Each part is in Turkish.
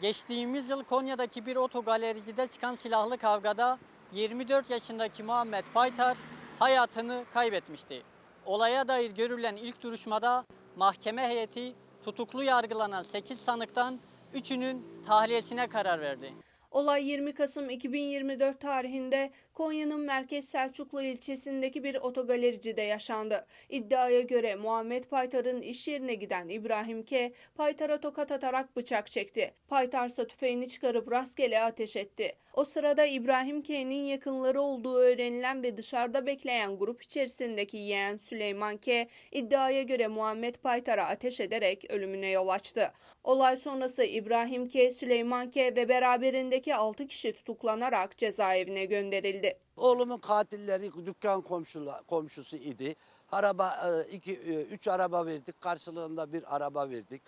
Geçtiğimiz yıl Konya'daki bir otogalericide çıkan silahlı kavgada 24 yaşındaki Muhammed Paytar hayatını kaybetmişti. Olaya dair görülen ilk duruşmada mahkeme heyeti tutuklu yargılanan 8 sanıktan 3'ünün tahliyesine karar verdi. Olay 20 Kasım 2024 tarihinde Konya'nın Merkez Selçuklu ilçesindeki bir otogalericide yaşandı. İddiaya göre Muhammed Paytar'ın iş yerine giden İbrahim K. Paytar'a tokat atarak bıçak çekti. Paytar ise tüfeğini çıkarıp rastgele ateş etti. O sırada İbrahim K.'nin yakınları olduğu öğrenilen ve dışarıda bekleyen grup içerisindeki yeğen Süleyman K. iddiaya göre Muhammed Paytar'a ateş ederek ölümüne yol açtı. Olay sonrası İbrahim K., Süleyman K. ve beraberindeki 6 kişi tutuklanarak cezaevine gönderildi. Oğlumun katilleri dükkan komşula, komşusu idi. Araba e, iki e, üç araba verdik. Karşılığında bir araba verdik.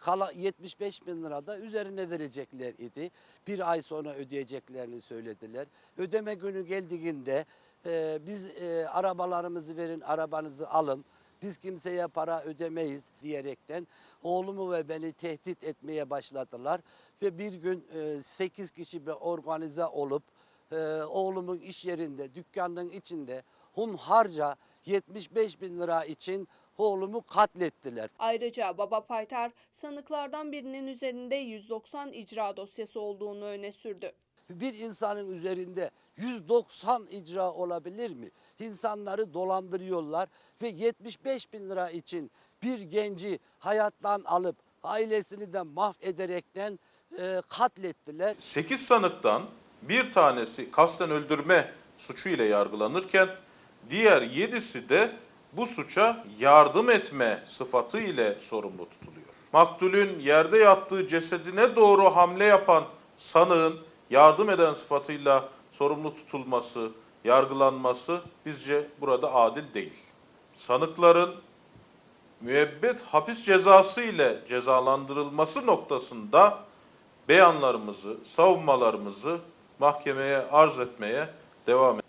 Kala 75 bin lira da üzerine verecekler idi. Bir ay sonra ödeyeceklerini söylediler. Ödeme günü geldiğinde e, biz arabalarımızı verin, arabanızı alın. Biz kimseye para ödemeyiz diyerekten oğlumu ve beni tehdit etmeye başladılar. Ve bir gün 8 kişi bir organize olup e, oğlumun iş yerinde, dükkanının içinde hunharca 75 bin lira için oğlumu katlettiler. Ayrıca Baba Paytar sanıklardan birinin üzerinde 190 icra dosyası olduğunu öne sürdü. Bir insanın üzerinde 190 icra olabilir mi? İnsanları dolandırıyorlar ve 75 bin lira için bir genci hayattan alıp ailesini de mahvederekten e, katlettiler. 8 sanıktan bir tanesi kasten öldürme suçu ile yargılanırken diğer 7'si de bu suça yardım etme sıfatı ile sorumlu tutuluyor. Maktulün yerde yattığı cesedine doğru hamle yapan sanığın yardım eden sıfatıyla sorumlu tutulması, yargılanması bizce burada adil değil. Sanıkların müebbet hapis cezası ile cezalandırılması noktasında beyanlarımızı, savunmalarımızı mahkemeye arz etmeye devam